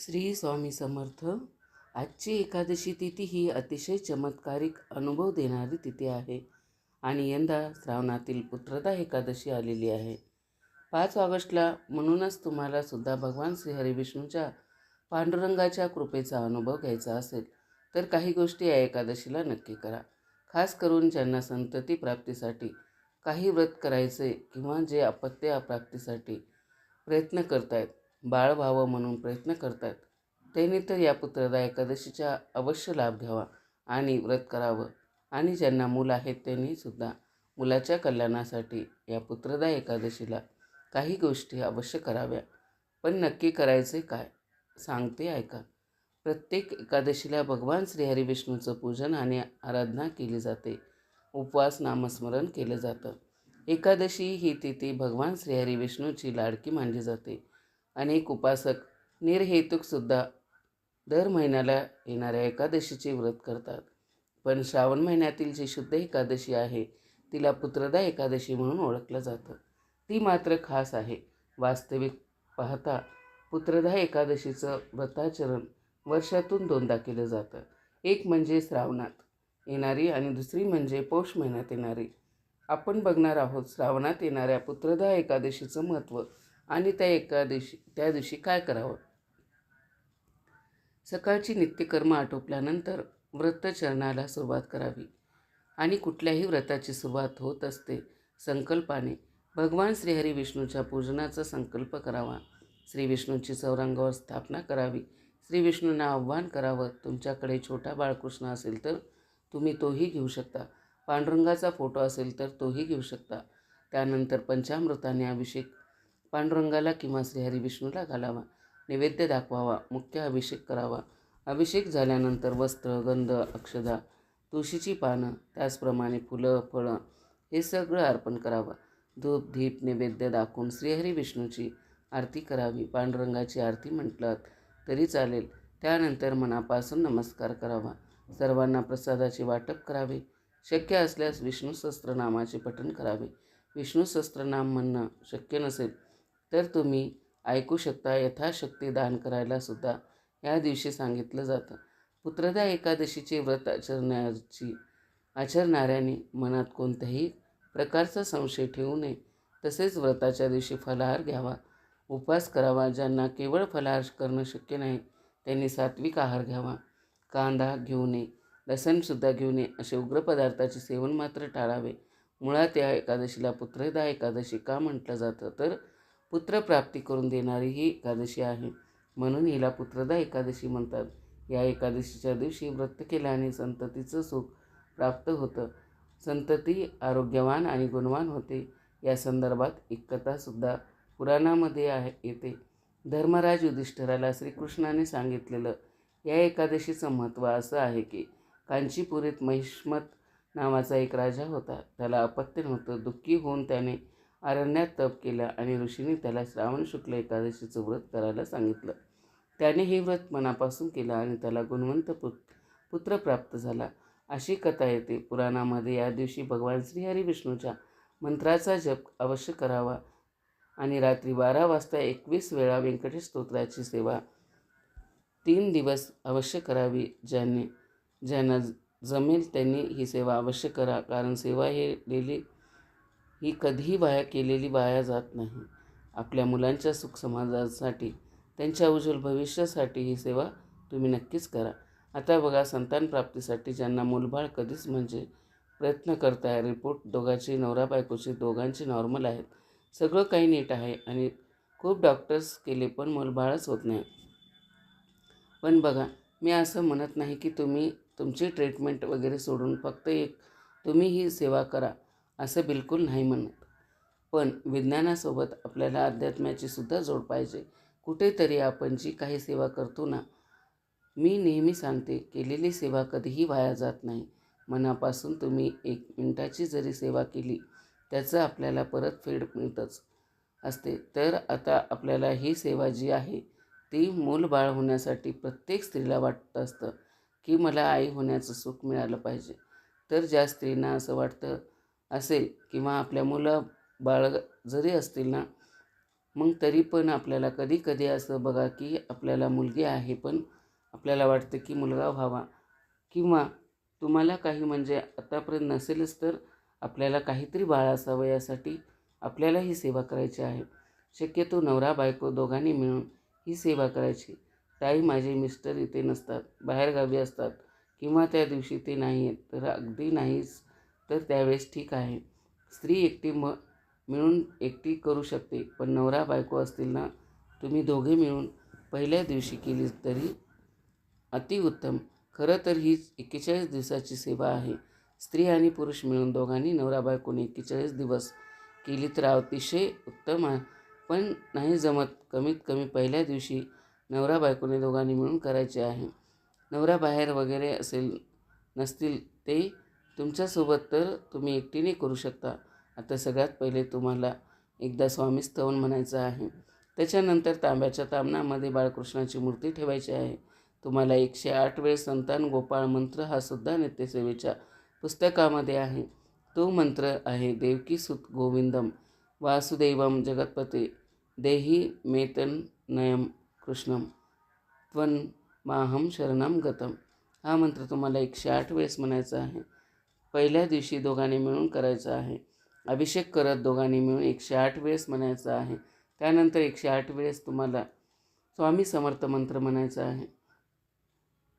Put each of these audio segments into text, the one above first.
श्री स्वामी समर्थ आजची एकादशी तिथी ही अतिशय चमत्कारिक अनुभव देणारी तिथी आहे आणि यंदा श्रावणातील पुत्रदा एकादशी आलेली आहे. पाच ऑगस्टला म्हणूनच तुम्हाला सुद्धा भगवान श्री विष्णूच्या पांडुरंगाच्या कृपेचा अनुभव घ्यायचा असेल तर काही गोष्टी या एकादशीला नक्की करा. खास करून ज्यांना संतती प्राप्तीसाठी काही व्रत करायचे किंवा जे अपत्य प्राप्तीसाठी प्रयत्न करतायत बाळ व्हावं म्हणून प्रयत्न करतात. त्यांनी तर या पुत्रदा एकादशीचा अवश्य लाभ घ्यावा आणि व्रत करावं. आणि ज्यांना मूल आहेत त्यांनी सुद्धा मुलाच्या कल्याणासाठी या पुत्रदा एकादशीला काही गोष्टी अवश्य कराव्या. पण नक्की करायचे काय? सांगते ऐका. प्रत्येक एकादशीला भगवान श्रीहरी विष्णूचं पूजन आणि आराधना केली जाते. उपवास नामस्मरण केलं जातं. एकादशी ही तिथी भगवान श्रीहरी विष्णूची लाडकी मानली जाते. अनेक उपासक निर्हेतुकसुद्धा दर महिन्याला येणाऱ्या एकादशीचे व्रत करतात. पण श्रावण महिन्यातील जी शुद्ध एकादशी आहे तिला पुत्रदा एकादशी म्हणून ओळखलं जातं. ती मात्र खास आहे. वास्तविक पाहता पुत्रदा एकादशीचं व्रताचरण वर्षातून दोनदा केलं जातं. एक म्हणजे श्रावणात येणारी आणि दुसरी म्हणजे पौष महिन्यात येणारी. आपण बघणार आहोत श्रावणात येणाऱ्या पुत्रदा एकादशीचं महत्त्व आणि त्या एका दिवशी त्या दिवशी काय करावं? सकाळची नित्यकर्म आटोपल्यानंतर व्रतचरणाला सुरुवात करावी. आणि कुठल्याही व्रताची सुरुवात होत असते संकल्पाने भगवान श्रीहरी विष्णूच्या पूजनाचा संकल्प करावा. श्री विष्णूची चौरंगावर स्थापना करावी. श्री विष्णूंना आव्हान करावं तुमच्याकडे छोटा बाळकृष्ण असेल तर तुम्ही तोही घेऊ शकता. पांडुरंगाचा फोटो असेल तर तोही घेऊ शकता. त्यानंतर पंचामृताने अभिषेक पांडुरंगाला किंवा श्रीहरी विष्णूला घालावा. नैवेद्य दाखवावा मुख्य अभिषेक करावा. अभिषेक झाल्यानंतर वस्त्र गंध अक्षदा तुळशीची पानं त्याचप्रमाणे फुलं फळं हे सगळं अर्पण करावं. धूप धीप नैवेद्य दाखवून श्रीहरी विष्णूची आरती करावी. पांडुरंगाची आरती म्हटलं तरी चालेल. त्यानंतर मनापासून नमस्कार करावा. सर्वांना प्रसादाचे वाटप करावे. शक्य असल्यास विष्णू सहस्त्रनामाचे पठण करावे. विष्णू सहस्त्रनाम म्हणणं शक्य नसेल तर तुम्ही ऐकू शकता यथाशक्ती दान करायला सुद्धा या दिवशी सांगितलं जातं. पुत्रदा एकादशीचे व्रत आचरण्याची आचरणाऱ्याने मनात कोणत्याही प्रकारचा संशय ठेवू नये. तसेच व्रताच्या दिवशी फलाहार घ्यावा उपवास करावा ज्यांना केवळ फलाहार करणं शक्य नाही त्यांनी सात्विक आहार घ्यावा. कांदा घेऊ नये लसणसुद्धा घेऊ नये असे उग्र पदार्थाचे सेवन मात्र टाळावे. मुळात या एकादशीला पुत्रदा एकादशी का म्हटलं जातं? तर पुत्रप्राप्ती करून देणारी ही एकादशी आहे. म्हणून हिला पुत्रदा एकादशी म्हणतात. या एकादशीच्या दिवशी व्रत केल्याने संततीचं सुख प्राप्त होतं. संतती आरोग्यवान आणि गुणवान होते. या संदर्भात एक कथासुद्धा पुराणामध्ये आहे येते. धर्मराज युधिष्ठराला श्रीकृष्णाने सांगितलेलं या एकादशीचं महत्त्व असं आहे की कांचीपुरीत महिष्मत नावाचा एक राजा होता. त्याला अपत्य नव्हतं. दुःखी होऊन त्याने अरण्यात तप केला आणि ऋषीने त्याला श्रावण शुक्ल एकादशीचं व्रत करायला सांगितलं. त्याने हे व्रत मनापासून केलं आणि त्याला गुणवंत पुत पुत्र प्राप्त झाला. अशी कथा येते. पुराणामध्ये या दिवशी भगवान श्रीहरी विष्णूच्या मंत्राचा जप अवश्य करावा आणि रात्री बारा वाजता एकवीस वेळा व्यंकटेश स्तोत्राची सेवा तीन दिवस अवश्य करावी. ज्यांनी ज्यांना जमेल त्यांनी ही सेवा अवश्य करा. कारण सेवा हे डेली ही कधीही वाया केलेली वाया जात नाही. आपल्या मुलांच्या सुख समाजासाठी त्यांच्या उज्ज्वल भविष्यासाठी ही सेवा तुम्ही नक्कीच करा. आता बघा संतान प्राप्तीसाठी ज्यांना मूलबाळ कधीच म्हणजे प्रयत्न करताय रिपोर्ट दोघांची नवरा बायकोची दोघांची नॉर्मल आहेत. सगळं काही नीट आहे आणि खूप डॉक्टर्स केले पण मूलबाळच होत नाही. पण बघा मी असं म्हणत नाही की तुम्ही तुमची ट्रीटमेंट वगैरे सोडून फक्त एक तुम्ही ही सेवा करा. असं बिलकुल नाही म्हणत. पण विज्ञानासोबत आपल्याला अध्यात्माची सुद्धा जोड पाहिजे. कुठेतरी आपण जी काही सेवा करतो ना मी नेहमी सांगते केलेली सेवा कधीही वाया जात नाही. मनापासून तुम्ही एक मिनटाची जरी सेवा केली त्याचं आपल्याला परतफेड मिळतंच असते. तर आता आपल्याला ही सेवा जी आहे ती मूल बाळ होण्यासाठी प्रत्येक स्त्रीला वाटतं असतं की मला आई होण्याचं सुख मिळालं पाहिजे. तर ज्या स्त्रींना असं वाटतं असेल किंवा आपल्या मुलं बाळ जरी असतील ना मग तरी पण आपल्याला कधी कधी असं बघा की आपल्याला मुलगी आहे पण आपल्याला वाटतं की मुलगा व्हावा. किंवा तुम्हाला काही म्हणजे आतापर्यंत नसेलच तर आपल्याला काहीतरी बाळ असावं यासाठी आपल्याला ही सेवा करायची आहे. शक्यतो नवरा बायको दोघांनी मिळून ही सेवा करायची. ताई माझे मिस्टर इथे नसतात बाहेरगावी असतात किंवा त्या दिवशी ते नाही आहेत तर अगदी नाहीच. तर त्यावेळेस ठीक आहे. स्त्री एकटी म मिळून एकटी करू शकते पण नवरा बायको असतील ना तुम्ही दोघे मिळून पहिल्या दिवशी केली तरी अतिउत्तम खरं तर ही एक्केचाळीस दिवसाची सेवा आहे. स्त्री आणि पुरुष मिळून दोघांनी नवरा बायकोने एक्केचाळीस दिवस केली तर अतिशय उत्तम आहे. पण नाही जमत कमीत कमी पहिल्या दिवशी नवरा बायकोने दोघांनी मिळून करायचे आहे. नवरा बाहेर वगैरे असेल नसतील ते तुमच्यासोबत तर तुम्ही एकटीने करू शकता. आता सगळ्यात पहिले तुम्हाला एकदा स्वामी स्तवन म्हणायचं आहे. त्याच्यानंतर तांब्याच्या तामणामध्ये बाळकृष्णाची मूर्ती ठेवायची आहे. तुम्हाला एकशे आठ वेळ संतान गोपाळ मंत्र हा सुद्धा नित्यसेवेच्या पुस्तकामध्ये आहे. तो मंत्र आहे देवकी सुत गोविंदम वासुदेवम जगतपते देही मेतन नयम कृष्णम त्वन माहम शरणम गतम. हा मंत्र तुम्हाला एकशे आठ वेळेस म्हणायचा आहे. पहिल्या दिवशी दोघांनी मिळून करायचं आहे. अभिषेक करत दोघांनी मिळून एकशे आठ वेळेस म्हणायचं आहे. त्यानंतर एकशे आठ वेळेस तुम्हाला स्वामी समर्थ मंत्र म्हणायचा आहे.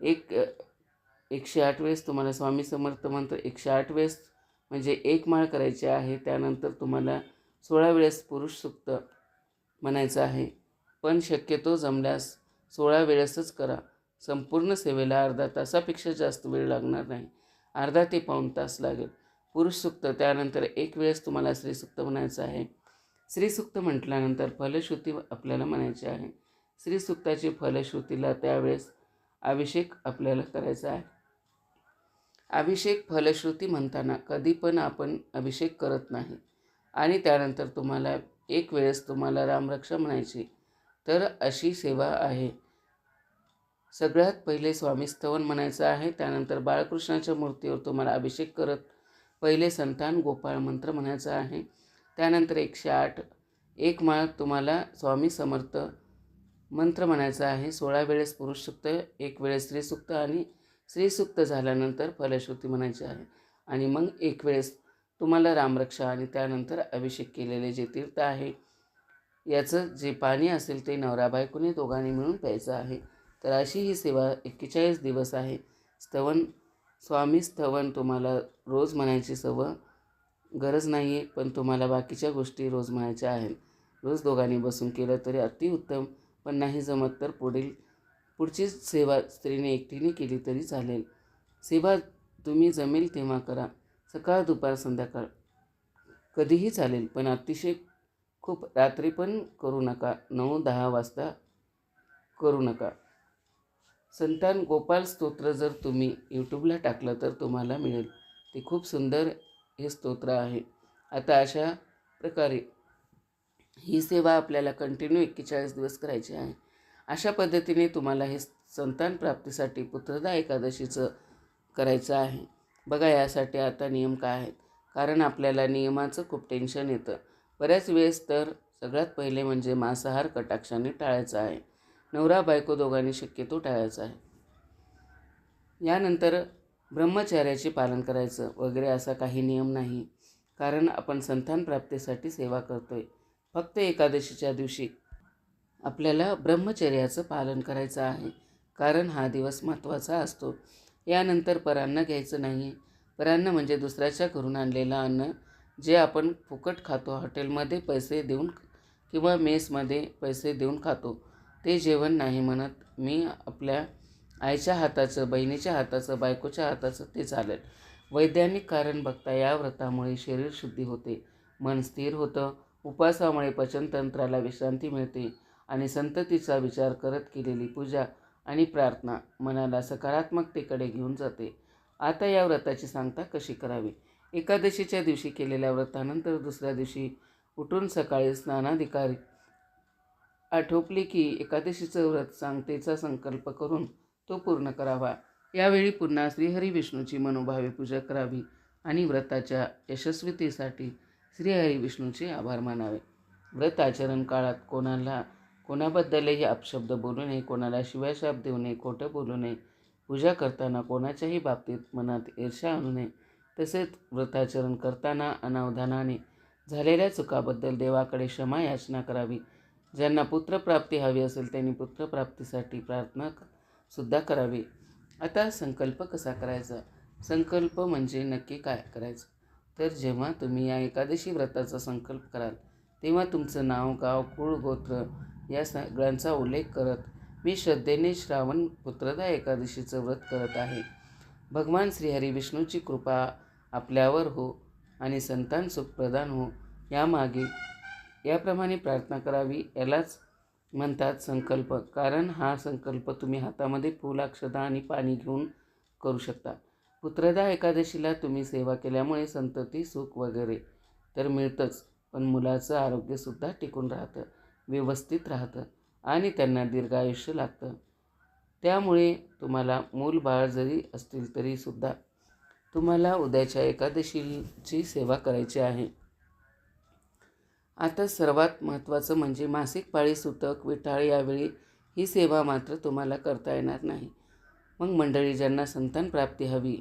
एक एकशे आठ वेळेस तुम्हाला स्वामी समर्थ मंत्र एकशे आठ वेळेस म्हणजे एक माळ करायची आहे. त्यानंतर तुम्हाला सोळा वेळेस पुरुष सुक्त म्हणायचं आहे. पण शक्यतो जमल्यास सोळा वेळेसच करा. संपूर्ण सेवेला अर्धा तासापेक्षा जास्त वेळ लागणार नाही. अर्धा ते पाऊण तास लागेल. पुरुष सुक्त त्यानंतर एक वेळेस तुम्हाला श्रीसुक्त म्हणायचं आहे. श्रीसुक्त म्हटल्यानंतर फलश्रुती आपल्याला म्हणायची आहे. श्रीसुक्ताची फलश्रुतीला त्यावेळेस अभिषेक आपल्याला करायचा आहे. अभिषेक फलश्रुती म्हणताना कधी पण आपण अभिषेक करत नाही. आणि त्यानंतर तुम्हाला एक वेळेस तुम्हाला रामरक्षा म्हणायची. तर अशी सेवा आहे. सगळ्यात पहिले स्वामी स्तवन म्हणायचं आहे. त्यानंतर बाळकृष्णाच्या मूर्तीवर तुम्हाला अभिषेक करत पहिले संतान गोपाळ मंत्र म्हणायचा आहे. त्यानंतर एकशे आठ एक माळ तुम्हाला स्वामी समर्थ मंत्र म्हणायचा आहे. सोळा वेळेस पुरुष सुक्त एक वेळेस स्त्रीसुक्त आणि स्त्रीसुक्त झाल्यानंतर फलश्रुती म्हणायची आहे. आणि मग एक वेळेस तुम्हाला रामरक्षा आणि त्यानंतर अभिषेक केलेले जे तीर्थ आहे याचं जे पाणी असेल ते नवरा बायकोने दोघांनी मिळून प्यायचं आहे. तर अशी ही सेवा एक्केचाळीस दिवस आहे. स्तवन स्वामी स्तवन तुम्हाला रोज म्हणायची सवय. गरज नाही आहे पण तुम्हाला बाकीच्या गोष्टी रोज म्हणायच्या आहेत. रोज दोघांनी बसून केलं तरी अतिउत्तम पण नाही जमत तर पुढील पुढची सेवा स्त्रीने एकटीने केली तरी चालेल. सेवा तुम्ही जमेल तेव्हा करा. सकाळ दुपार संध्याकाळ. कधीही चालेल पण अतिशय खूप रात्री पण करू नका. नऊ दहा वाजता करू नका. संतान गोपाल स्तोत्र जर तुम्ही यूट्यूबला टाकलं तर तुम्हाला मिळेल. ते खूप सुंदर हे स्तोत्र आहे. आता अशा प्रकारे ही सेवा आपल्याला कंटिन्यू एक्केचाळीस दिवस करायची आहे. अशा पद्धतीने तुम्हाला हे संतान प्राप्तीसाठी पुत्रदा एकादशीचं करायचं आहे. बघा यासाठी आता नियम काय आहेत. कारण आपल्याला नियमाचं खूप टेन्शन येतं. बऱ्याच वेळेस तर सगळ्यात पहिले म्हणजे मांसाहार कटाक्षाने टाळायचा आहे. नवरा बायको दोघांनी शक्यतो टाळायचा आहे. यानंतर ब्रह्मचार्याचे पालन करायचं वगैरे असा काही नियम नाही. कारण आपण संतान प्राप्तीसाठी सेवा करतोय. फक्त एकादशीच्या दिवशी आपल्याला ब्रह्मचर्याचं पालन करायचं आहे. कारण हा दिवस महत्त्वाचा असतो. यानंतर परान्न घ्यायचं नाही. परान्न म्हणजे दुसऱ्याच्या घरून आणलेलं अन्न जे आपण फुकट खातो. हॉटेलमध्ये पैसे देऊन किंवा मेसमध्ये पैसे देऊन खातो. ते जेवण नाही म्हणत. मी आपल्या आईच्या हाताचं बहिणीच्या हाताचं बायकोच्या हाताचं ते चालेल. वैज्ञानिक कारण बघता या व्रतामुळे शरीर शुद्धी होते मन स्थिर होतं उपवासामुळे पचनतंत्राला विश्रांती मिळते आणि संततीचा विचार करत केलेली पूजा आणि प्रार्थना मनाला सकारात्मकतेकडे घेऊन जाते. आता या व्रताची सांगता कशी करावी? एकादशीच्या दिवशी केलेल्या व्रतानंतर दुसऱ्या दिवशी उठून सकाळी स्नानाधिकारी आठोपले की एकादशीचं व्रत सांगतेचा संकल्प करून तो पूर्ण करावा. यावेळी पुन्हा श्रीहरी विष्णूची मनोभावे पूजा करावी आणि व्रताच्या यशस्वीतेसाठी श्रीहरी विष्णूचे आभार मानावे. व्रत आचरण काळात कोणाला कोणाबद्दलही अपशब्द बोलू नये कोणाला शिवाशाप देऊ नये खोटं बोलू नये पूजा करताना कोणाच्याही बाबतीत मनात ईर्ष्या आणू नये तसेच व्रताचरण करताना अनावधानाने झालेल्या चुकाबद्दल देवाकडे क्षमा याचना करावी ज्यांना पुत्रप्राप्ती हवी असेल त्यांनी पुत्रप्राप्तीसाठी प्रार्थना सुद्धा करावी. आता संकल्प कसा करायचा? संकल्प म्हणजे नक्की काय करायचं? तर जेव्हा तुम्ही या एकादशी व्रताचा संकल्प कराल तेव्हा तुमचं नाव गाव कुळ गोत्र या सगळ्यांचा उल्लेख करत मी श्रद्धेने श्रावण पुत्रदा एकादशीचं व्रत करत आहे. भगवान श्रीहरी विष्णूची कृपा आपल्यावर हो आणि संतान सुख प्रदान हो. यामागे याप्रमाणे प्रार्थना करावी यालाच म्हणतात संकल्प. कारण हा संकल्प तुम्ही हातामध्ये फूल अक्षदा आणि पाणी घेऊन करू शकता. पुत्रदा एकादशीला तुम्ही सेवा केल्यामुळे संतती सुख वगैरे तर मिळतंच पण मुलाचं आरोग्यसुद्धा टिकून राहतं व्यवस्थित राहतं आणि त्यांना दीर्घायुष्य लागतं. त्यामुळे तुम्हाला मूल बाळ जरी असतील तरीसुद्धा तुम्हाला उद्याच्या एकादशीची सेवा करायची आहे. आता सर्वात महत्त्वाचं म्हणजे मासिक पाळी सुतक विटाळ यावेळी ही सेवा मात्र तुम्हाला करता येणार नाही. मग मंडळी ज्यांना संतान प्राप्ती हवी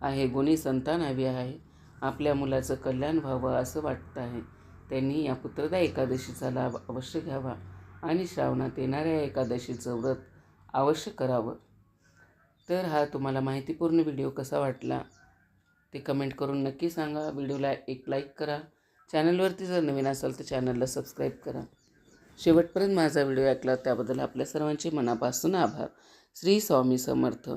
आहे गुणी संतान हवी आहे आपल्या मुलाचं कल्याण व्हावं असं वाटतं आहे त्यांनी या पुत्रदा एकादशीचा लाभ अवश्य घ्यावा आणि श्रावणात येणाऱ्या एकादशीचं व्रत अवश्य करावं. तर हा तुम्हाला माहितीपूर्ण व्हिडिओ कसा वाटला ते कमेंट करून नक्की सांगा. व्हिडिओला एक लाईक करा. चॅनलवरती जर नवीन असाल तर चॅनलला सबस्क्राईब करा. शेवटपर्यंत माझा व्हिडिओ ऐकला त्याबद्दल आपल्या सर्वांचे मनापासून आभार. श्री स्वामी समर्थ.